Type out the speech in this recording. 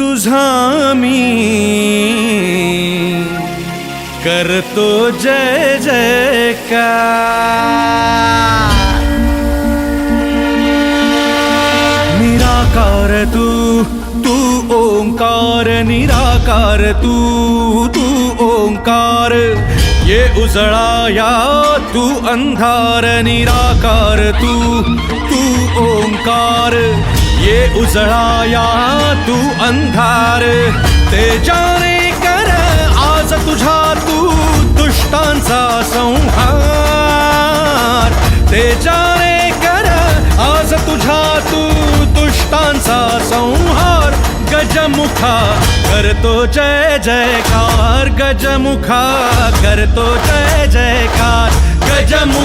तुझा मी करतो जय जयकार। निराकार तू तू ओंकार, निराकार तू तू ओंकार। ये उजळाया तू अंधार, निराकार तू तू ओंकार। ये उजळाया तू अंधार। तेजाने कर, आज तुझा तू दुष्टांचा संहार। तेजाने कर, आज तुझा तू दुष्टांचा संहार। गजमुखा करतो जय जयकार गजमुखा करतो जय जयकार गजमुखा